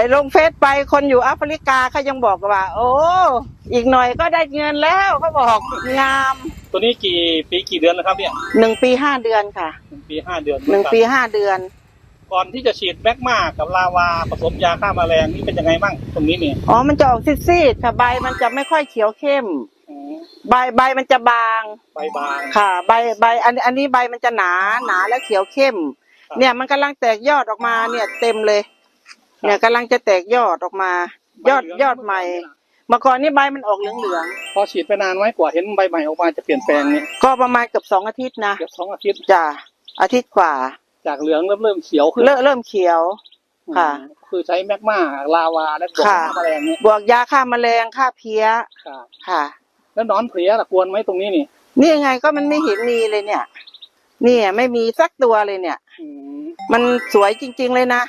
อ้ลงเฟซไปคนอยู่แอฟริกาเขายังบอกว่า โอ้ อีกหน่อยก็ได้เงินแล้วเขาบอกงามตัวนี้กี่ปีกี่เดือนแล้วครับเนี่ยหนึ่งปีห้าเดือนค่ะหนึ่งปีห้าเดือนหนึ่งปีห้าเดือน ก่อนที่จะฉีดแมกมากับลาวาผสมยาฆ่าแมลงนี่เป็นยังไงบ้างตรงนี้เนี่ยอ๋อมันจะออกซีดๆค่ะใบมันจะไม่ค่อยเขียวเข้มอืมใบใบมันจะบาง ใบบางค่ะ ใบใบอันอันนี้ใบมันจะหนาหนาและเขียวเข้มครับเนี่ยมันกำลังแตกยอดออกมาเนี่ยเต็มเลย เนี่ยกำลังจะแตกยอดออกมา ยอดใบเหลืงยอดใหม่เมื่อก่อนนี่ใบมันออกเหลืองพอฉีดไปนานไว้กว่าเห็นใบใหม่ออกมาจะเปลี่ยนแปลงเนี่ยๆก็ประมาณเกือบสองอาทิตย์นะเกือบสองอาทิตย์จ้ะอาทิตย์กว่า จากเหลืองเริ่มเริ่มเขียวขึ้นเริ่มเริ่มเขียวค่ะอืมคือใช้แมกมาลาวาและบวกค่ะฆ่าแมลงเนี่ยบวกยาฆ่าแมลงฆ่าเพี้ยค่ะค่ะแล้วหนอนเพลียล่ะกวนไหมตรงนี้นี่นี่ไงก็มันไม่เห็นมีเลยเนี่ย เนี่ยไม่มีสักตัวเลยเนี่ยอืมมันสวยจริง ๆเลยนะ